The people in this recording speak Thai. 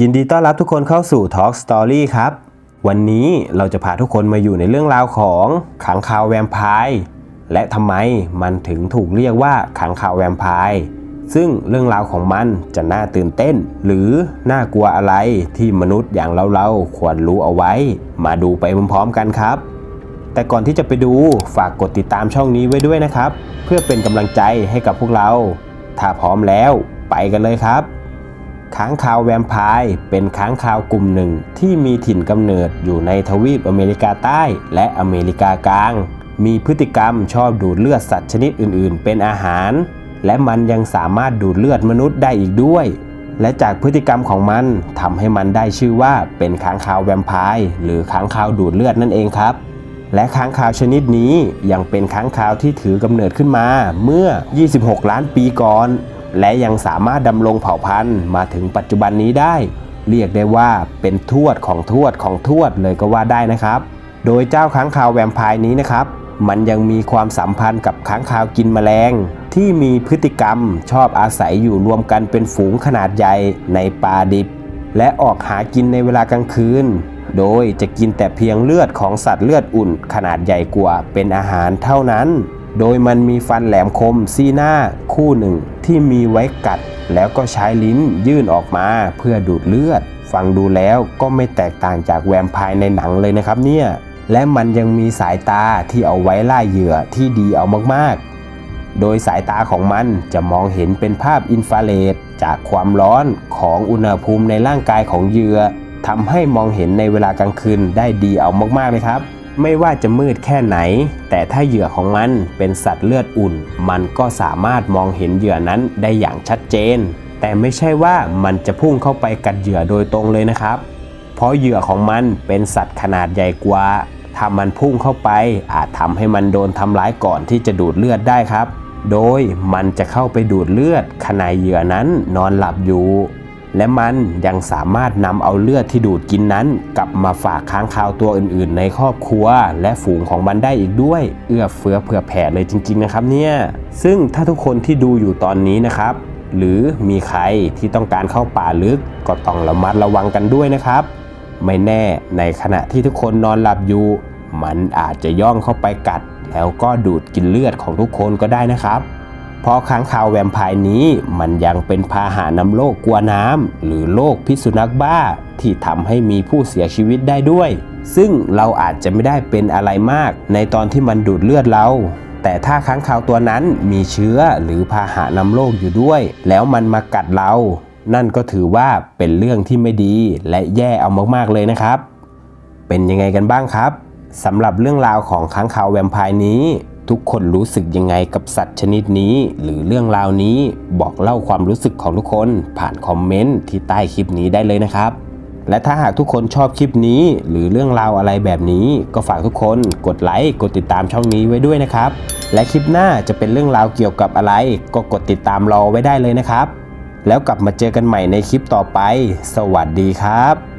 ยินดีต้อนรับทุกคนเข้าสู่ Talk Story ครับ วันนี้เราจะพาทุกคนมาอยู่ในเรื่องราวของขังคาวแวมไพร์และทำไมมันถึงถูกเรียกว่าขังคาวแวมไพร์ซึ่งเรื่องราวของมันจะน่าตื่นเต้น หรือน่ากลัวอะไรที่มนุษย์อย่างเราๆควรรู้เอาไว้ มาดูไปพร้อมๆกันครับ แต่ก่อนที่จะไปดูฝากกดติดตามช่องนี้ไว้ด้วยนะครับ เพื่อเป็นกำลังใจให้กับพวกเรา ถ้าพร้อมแล้วไปกันเลยครับ ค้างคาวแวมไพร์เป็นค้างคาวกลุ่มหนึ่งที่มีถิ่นกำเนิดอยู่ในทวีปอเมริกาใต้และอเมริกากลาง มีพฤติกรรมชอบดูดเลือดสัตว์ชนิดอื่น ๆ เป็นอาหาร และมันยังสามารถดูดเลือดมนุษย์ได้อีกด้วย และจากพฤติกรรมของมันทำให้มันได้ชื่อว่าเป็นค้างคาวแวมไพร์หรือค้างคาวดูดเลือดนั่นเองครับและค้างคาวชนิดนี้ยังเป็นค้างคาวที่ถือกำเนิดขึ้นมาเมื่อ 26 ล้านปีก่อน และยังสามารถดำรงเผ่าพันธุ์มาถึงปัจจุบันนี้ได้ เรียกได้ว่าเป็นทวดของทวดของทวดเลยก็ว่าได้นะครับ โดยเจ้าค้างคาวแวมไพร์นี้นะครับ มันยังมีความสัมพันธ์กับค้างคาวกินแมลง ที่มีพฤติกรรมชอบอาศัยอยู่รวมกันเป็นฝูงขนาดใหญ่ในป่าดิบ และออกหากินในเวลากลางคืน โดยจะกินแต่เพียงเลือดของสัตว์เลือดอุ่นขนาดใหญ่กว่าเป็นอาหารเท่านั้น โดยมันมีฟันแหลมคมซี่หน้าคู่หนึ่งที่มีไว้กัด แล้วก็ใช้ลิ้นยื่นออกมาเพื่อดูดเลือด ฟังดูแล้วก็ไม่แตกต่างจากแวมไพร์ในหนังเลยนะครับเนี่ยและมันยังมีสายตาที่เอาไว้ล่าเหยื่อที่ดีเอามากๆ โดยสายตาของมันจะมองเห็นเป็นภาพอินฟราเรดจากความร้อนของอุณหภูมิในร่างกายของเหยื่อทำให้มองเห็นในเวลากลางคืนได้ดีเอามากๆเลยครับ ไม่ว่าจะมืดแค่ไหน แต่ถ้าเหยื่อของมันเป็นสัตว์เลือดอุ่น มันก็สามารถมองเห็นเหยื่อนั้นได้อย่างชัดเจน แต่ไม่ใช่ว่ามันจะพุ่งเข้าไปกัดเหยื่อโดยตรงเลยนะครับ เพราะเหยื่อของมันเป็นสัตว์ขนาดใหญ่กว่า ถ้ามันพุ่งเข้าไป อาจทำให้มันโดนทำร้ายก่อนที่จะดูดเลือดได้ครับ โดยมันจะเข้าไปดูดเลือดขณะเหยื่อนั้นนอนหลับอยู่ และมันยังสามารถนำเอาเลือดที่ดูดกินนั้น กลับมาฝากค้างคาวตัวอื่นๆ ในครอบครัว และฝูงของมันได้อีกด้วย เอื้อเฟื้อเผื่อแผ่เลยจริง ๆ นะครับเนี่ย ซึ่งถ้าทุกคนที่ดูอยู่ตอนนี้นะครับ หรือมีใครที่ต้องการเข้าป่าลึกก็ต้องระมัดระวังกันด้วยนะครับ ไม่แน่ในขณะที่ทุกคนนอนหลับอยู่ มันอาจจะย่องเข้าไปกัด แล้วก็ดูดกินเลือดของทุกคนก็ได้นะครับ เพราะค้างคาวแวมไพร์นี้มันยังเป็นพาหะนำโรคกลัวน้ำหรือโรคพิษสุนัขบ้าที่ทำให้มีผู้เสียชีวิตได้ด้วย ซึ่งเราอาจจะไม่ได้เป็นอะไรมากในตอนที่มันดูดเลือดเรา แต่ถ้าค้างคาวตัวนั้นมีเชื้อหรือพาหะนำโรคอยู่ด้วย แล้วมันมากัดเรา นั่นก็ถือว่าเป็นเรื่องที่ไม่ดีและแย่เอามากๆเลยนะครับ เป็นยังไงกันบ้างครับสำหรับเรื่องราวของค้างคาวแวมไพร์นี้ ทุกคนรู้สึกยังไงกับสัตว์ชนิดนี้ หรือเรื่องราวนี้บอกเล่าความรู้สึกของทุกคนผ่านคอมเมนต์ที่ใต้คลิปนี้ได้เลยนะครับ และถ้าหากทุกคนชอบคลิปนี้ หรือเรื่องราวอะไรแบบนี้ ก็ฝากทุกคนกดไลค์กดติดตามช่องนี้ไว้ด้วยนะครับ และคลิปหน้าจะเป็นเรื่องราวเกี่ยวกับอะไร ก็กดติดตามรอไว้ได้เลยนะครับ แล้วกลับมาเจอกันใหม่ในคลิปต่อไป สวัสดีครับ